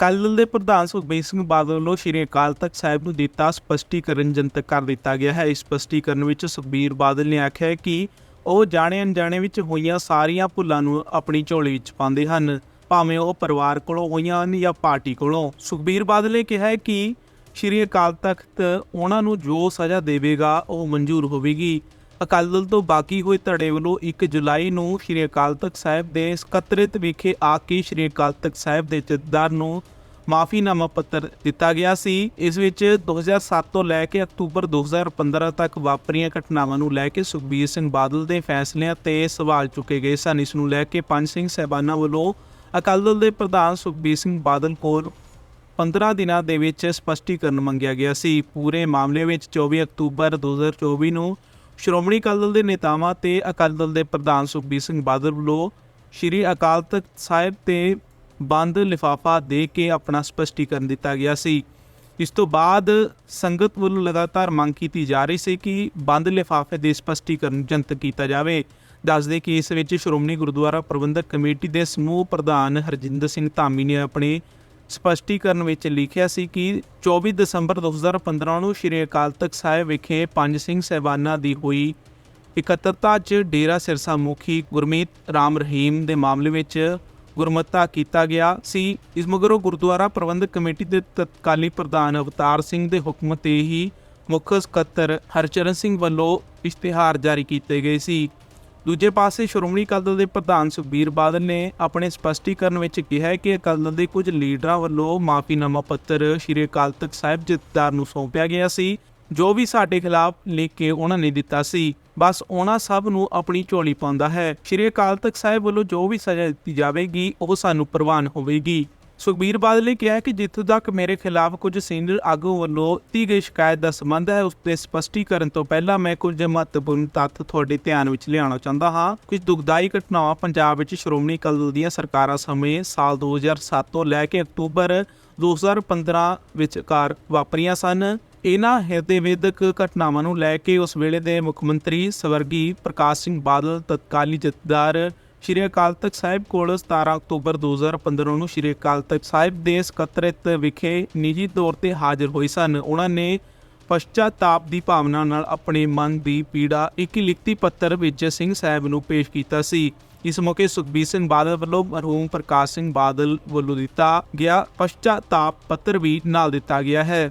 ਅਕਾਲੀ ਦਲ ਦੇ ਪ੍ਰਧਾਨ ਸੁਖਬੀਰ ਸਿੰਘ ਬਾਦਲ ਵੱਲੋਂ ਸ਼੍ਰੀ ਅਕਾਲ ਤਖਤ ਸਾਹਿਬ ਨੂੰ ਦਿੱਤਾ ਸਪਸ਼ਟੀਕਰਨ ਜਨਤਕ ਕਰ ਦਿੱਤਾ ਗਿਆ ਹੈ। ਇਸ ਸਪਸ਼ਟੀਕਰਨ ਵਿੱਚ ਸੁਖਬੀਰ ਬਾਦਲ ਨੇ ਆਖਿਆ ਕਿ ਉਹ ਜਾਣੇ ਅਣਜਾਣੇ ਵਿੱਚ ਹੋਈਆਂ ਸਾਰੀਆਂ ਭੁੱਲਾਂ ਨੂੰ ਆਪਣੀ ਝੋਲੀ ਵਿੱਚ ਪਾਉਂਦੇ ਹਨ। ਭਾਵੇਂ ਉਹ ਪਰਿਵਾਰ ਕੋਲੋਂ ਹੋਈਆਂ ਹਨ ਜਾਂ ਪਾਰਟੀ ਕੋਲੋਂ। ਸੁਖਬੀਰ ਬਾਦਲ ਨੇ ਕਿਹਾ ਕਿ ਸ਼੍ਰੀ ਅਕਾਲ ਤਖਤ ਉਹਨਾਂ ਨੂੰ ਜੋ ਸਜ਼ਾ ਦੇਵੇਗਾ, ਉਹ ਮਨਜ਼ੂਰ ਹੋਵੇਗੀ। ਅਕਾਲੀ ਦਲ ਤੋਂ ਬਾਕੀ ਹੋਏ ਧੜੇ ਵੱਲੋਂ 1 ਜੁਲਾਈ ਨੂੰ ਸ਼੍ਰੀ ਅਕਾਲ ਤਖਤ ਸਾਹਿਬ ਦੇ ਸਕੱਤਰੇਤ ਵਿਖੇ ਆ ਕੇ ਸ਼੍ਰੀ ਅਕਾਲ ਤਖਤ ਸਾਹਿਬ ਦੇ ਜਥੇਦਾਰ ਨੂੰ ਮਾਫੀਨਾਮਾ ਪੱਤਰ ਦਿੱਤਾ ਗਿਆ ਸੀ। ਇਸ ਵਿੱਚ 2007 ਤੋਂ ਲੈ ਕੇ ਅਕਤੂਬਰ 2015 ਤੱਕ ਵਾਪਰੀਆਂ ਘਟਨਾਵਾਂ ਨੂੰ ਲੈ ਕੇ ਸੁਖਬੀਰ ਸਿੰਘ ਬਾਦਲ ਦੇ ਫੈਸਲਿਆਂ ਤੇ ਸਵਾਲ ਚੁੱਕੇ ਗਏ ਸਨ। ਇਸ ਨੂੰ ਲੈ ਕੇ ਪੰਜ ਸਿੰਘ ਸਹਿਬਾਨਾਂ ਵੱਲੋਂ ਅਕਾਲੀ ਦਲ ਦੇ ਪ੍ਰਧਾਨ ਸੁਖਬੀਰ ਸਿੰਘ ਬਾਦਲ ਕੋਲ 15 ਦਿਨਾਂ ਦੇ ਵਿੱਚ ਸਪਸ਼ਟੀਕਰਨ ਮੰਗਿਆ ਗਿਆ ਸੀ। ਪੂਰੇ ਮਾਮਲੇ ਵਿੱਚ 24 ਅਕਤੂਬਰ 2024 ਨੂੰ ਸ਼੍ਰੋਮਣੀ ਅਕਾਲੀ ਦਲ ਦੇ ਨੇਤਾਵਾਂ ਤੇ ਅਕਾਲੀ ਦਲ ਦੇ ਪ੍ਰਧਾਨ ਸੁਖਬੀਰ ਸਿੰਘ ਬਾਦਲ ਵੱਲੋਂ ਸ਼੍ਰੀ ਅਕਾਲ ਤਖਤ ਸਾਹਿਬ ਤੇ ਬੰਦ ਲਿਫਾਫਾ ਦੇ ਕੇ ਆਪਣਾ ਸਪਸ਼ਟੀਕਰਨ ਦਿੱਤਾ ਗਿਆ ਸੀ। ਇਸ ਤੋਂ ਬਾਅਦ ਸੰਗਤ ਵੱਲੋਂ ਲਗਾਤਾਰ ਮੰਗ ਕੀਤੀ ਜਾ ਰਹੀ ਸੀ ਕਿ ਬੰਦ ਲਿਫਾਫੇ ਦੇ ਸਪਸ਼ਟੀਕਰਨ ਜਨਤਕ ਕੀਤਾ ਜਾਵੇ। ਦੱਸਦੇ ਕਿ ਇਸ ਵਿੱਚ ਸ਼੍ਰੋਮਣੀ ਗੁਰਦੁਆਰਾ ਪ੍ਰਬੰਧਕ ਕਮੇਟੀ ਦੇ ਸਮੂਹ ਪ੍ਰਧਾਨ ਹਰਜਿੰਦਰ ਸਿੰਘ ਧਾਮੀ ਨੇ ਆਪਣੇ ਸਪਸ਼ਟੀਕਰਨ ਵਿੱਚ ਲਿਖਿਆ ਸੀ ਕਿ 24 ਦਸੰਬਰ 2015 ਨੂੰ ਸ਼੍ਰੀ ਅਕਾਲ ਤਖਤ ਸਾਹਿਬ ਵਿਖੇ ਪੰਜ ਸਿੰਘ ਸਹਿਬਾਨਾਂ ਦੀ ਹੋਈ ਇਕੱਤਰਤਾ 'ਚ ਡੇਰਾ ਸਿਰਸਾ ਮੁਖੀ ਗੁਰਮੀਤ ਰਾਮ ਰਹੀਮ ਦੇ ਮਾਮਲੇ ਵਿੱਚ ਗੁਰਮਤਾ ਕੀਤਾ ਗਿਆ ਸੀ। ਇਸ ਮਗਰੋਂ ਗੁਰਦੁਆਰਾ ਪ੍ਰਬੰਧਕ ਕਮੇਟੀ ਦੇ ਤਤਕਾਲੀ ਪ੍ਰਧਾਨ ਅਵਤਾਰ ਸਿੰਘ ਦੇ ਹੁਕਮ ਤੇ ਹੀ ਮੁੱਖ ਸਕੱਤਰ ਹਰਚਰਨ ਸਿੰਘ ਵੱਲੋਂ ਇਸ਼ਤਿਹਾਰ ਜਾਰੀ ਕੀਤੇ ਗਏ ਸੀ। ਦੂਜੇ ਪਾਸੇ ਸ਼੍ਰੋਮਣੀ ਅਕਾਲੀ ਦਲ ਦੇ ਪ੍ਰਧਾਨ ਸੁਖਬੀਰ ਬਾਦਲ ਨੇ ਆਪਣੇ ਸਪਸ਼ਟੀਕਰਨ ਵਿੱਚ ਕਿਹਾ ਕਿ ਅਕਾਲੀ ਦਲ ਦੇ ਕੁਝ ਲੀਡਰਾਂ ਵੱਲੋਂ ਮਾਫੀਨਾਮਾ ਪੱਤਰ ਸ਼੍ਰੀ ਅਕਾਲ ਤਖਤ ਸਾਹਿਬ ਜਥੇਦਾਰ ਨੂੰ ਸੌਂਪਿਆ ਗਿਆ ਸੀ, ਜੋ ਵੀ ਸਾਡੇ ਖਿਲਾਫ ਲਿਖ ਕੇ ਉਹਨਾਂ ਨੇ ਦਿੱਤਾ ਸੀ। ਬਸ ਉਹਨਾਂ ਸਭ ਨੂੰ ਆਪਣੀ ਝੋਲੀ ਪਾਉਂਦਾ ਹੈ। ਸ਼੍ਰੀ ਅਕਾਲ ਤਖਤ ਸਾਹਿਬ ਵੱਲੋਂ ਜੋ ਵੀ ਸਜ਼ਾ ਦਿੱਤੀ ਜਾਵੇਗੀ, ਉਹ ਸਾਨੂੰ ਪ੍ਰਵਾਨ ਹੋਵੇਗੀ। ਸੁਖਬੀਰ ਬਾਦਲ ਨੇ ਕਿਹਾ ਕਿ ਜਿੱਥੋਂ ਤੱਕ ਮੇਰੇ ਖਿਲਾਫ ਕੁਝ ਸੀਨੀਅਰ ਆਗੂ ਵੱਲੋਂ ਦਿੱਤੀ ਗਈ ਸ਼ਿਕਾਇਤ ਦਾ ਸੰਬੰਧ ਹੈ, ਉਸ 'ਤੇ ਸਪਸ਼ਟੀਕਰਨ ਤੋਂ ਪਹਿਲਾਂ ਮੈਂ ਕੁਝ ਮਹੱਤਵਪੂਰਨ ਤੱਥ ਤੁਹਾਡੇ ਧਿਆਨ ਵਿੱਚ ਲਿਆਉਣਾ ਚਾਹੁੰਦਾ ਹਾਂ। ਕੁਝ ਦੁਖਦਾਈ ਘਟਨਾਵਾਂ ਪੰਜਾਬ ਵਿੱਚ ਸ਼੍ਰੋਮਣੀ ਅਕਾਲੀ ਦਲ ਦੀਆਂ ਸਰਕਾਰਾਂ ਸਮੇਂ ਸਾਲ 2007 ਤੋਂ ਲੈ ਕੇ ਅਕਤੂਬਰ 2015 ਵਿਚਕਾਰ ਵਾਪਰੀਆਂ ਸਨ। ਇਹਨਾਂ ਹਿਰਦੇਵੇਦਕ ਘਟਨਾਵਾਂ ਨੂੰ ਲੈ ਕੇ ਉਸ ਵੇਲੇ ਦੇ ਮੁੱਖ ਮੰਤਰੀ ਸਵਰਗੀ ਪ੍ਰਕਾਸ਼ ਸਿੰਘ ਬਾਦਲ ਤਤਕਾਲੀ ਜਥੇਦਾਰ ਸ਼੍ਰੀ ਅਕਾਲ ਤਖਤ ਸਾਹਿਬ ਕੋਲ 17 ਅਕਤੂਬਰ 2015 ਨੂੰ ਸ਼੍ਰੀ ਅਕਾਲ ਤਖਤ ਸਾਹਿਬ ਦੇ ਸਕੱਤਰੇਤ ਵਿਖੇ ਨਿੱਜੀ ਤੌਰ ਤੇ ਹਾਜ਼ਰ ਹੋਏ ਸਨ। ਉਹਨਾਂ ਨੇ ਪਛਤਾਤਾਪ ਦੀ ਭਾਵਨਾ ਨਾਲ ਆਪਣੇ ਮਨ ਦੀ ਪੀੜਾ ਇੱਕ ਲਿਖਤੀ ਪੱਤਰ ਵਿੱਚ ਸਿੰਘ ਸਾਹਿਬ ਨੂੰ ਪੇਸ਼ ਕੀਤਾ ਸੀ। ਇਸ ਮੌਕੇ ਸੁਖਬੀਰ ਸਿੰਘ ਬਾਦਲ ਵੱਲੋਂ ਮਰਹੂਮ ਪ੍ਰਕਾਸ਼ ਸਿੰਘ ਬਾਦਲ ਵੱਲੋਂ ਦਿੱਤਾ ਗਿਆ ਪਛਤਾਤਾਪ ਪੱਤਰ ਵੀ ਨਾਲ ਦਿੱਤਾ ਗਿਆ ਹੈ।